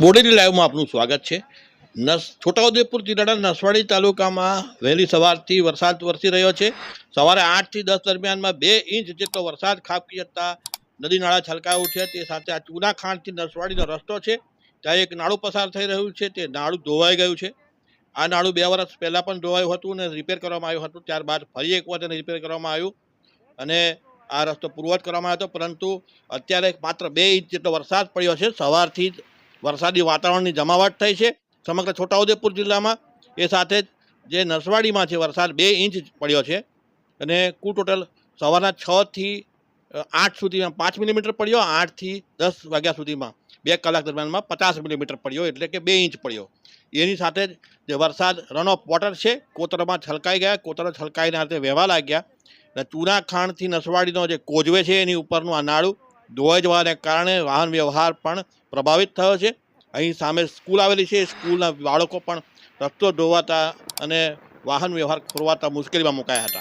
બોડેલી લાઈવમાં આપનું સ્વાગત છે. નસ, છોટાઉદેપુર જિલ્લાના નસવાડી તાલુકામાં વહેલી સવારથી વરસાદ વરસી રહ્યો છે. સવારે આઠથી દસ દરમિયાનમાં બે ઇંચ જેટલો વરસાદ ખાબકી જતા નદી નાળા છલકાયા ઉઠ્યા તે સાથે આ ચૂના ખાંડથી નસવાડીનો રસ્તો છે. ત્યાં એક નાળું પસાર થઈ રહ્યું છે. તે નાળું ધોવાઈ ગયું છે. આ નાળું બે વર્ષ પહેલાં પણ ધોવાયું હતું અને રિપેર કરવામાં આવ્યું હતું. ત્યારબાદ ફરી એક વખત રિપેર કરવામાં આવ્યું અને આ રસ્તો પૂર્વવત કરવામાં આવ્યો હતો. પરંતુ અત્યારે માત્ર બે ઇંચ જેટલો વરસાદ પડ્યો છે. સવારથી જ વરસાદી વાતાવરણની જમાવટ થઈ છે. સમગ્ર છોટાઉદેપુર જિલ્લામાં એ સાથે જ નસવાડીમાં છે વરસાદ બે ઇંચ પડ્યો છે અને કુલ ટોટલ સવારના છથી આઠ સુધીમાં પાંચ મિલીમીટર પડ્યો આઠથી દસ વાગ્યા સુધીમાં બે કલાક દરમિયાનમાં પચાસ મિલીમીટર પડ્યો, એટલે કે બે ઇંચ પડ્યો. એની સાથે જ જે વરસાદ રન ઓફ વોટર છે, કોતરમાં છલકાઈ ગયા, કોતરો છલકાઈને રીતે વહેવા લાગ્યા. અને ચૂના ખાણથી નસવાડીનો જે કોજવે છે એની ઉપરનું આ નાળું ધોવાઈ કારણે વાહન વ્યવહાર પણ પ્રભાવિત થયો છે. અહીં સામે સ્કૂલ આવેલી છે. સ્કૂલના બાળકો પણ રસ્તો ધોવાતા અને વાહન વ્યવહાર ખોરવાતા મુશ્કેલીમાં મુકાયા હતા.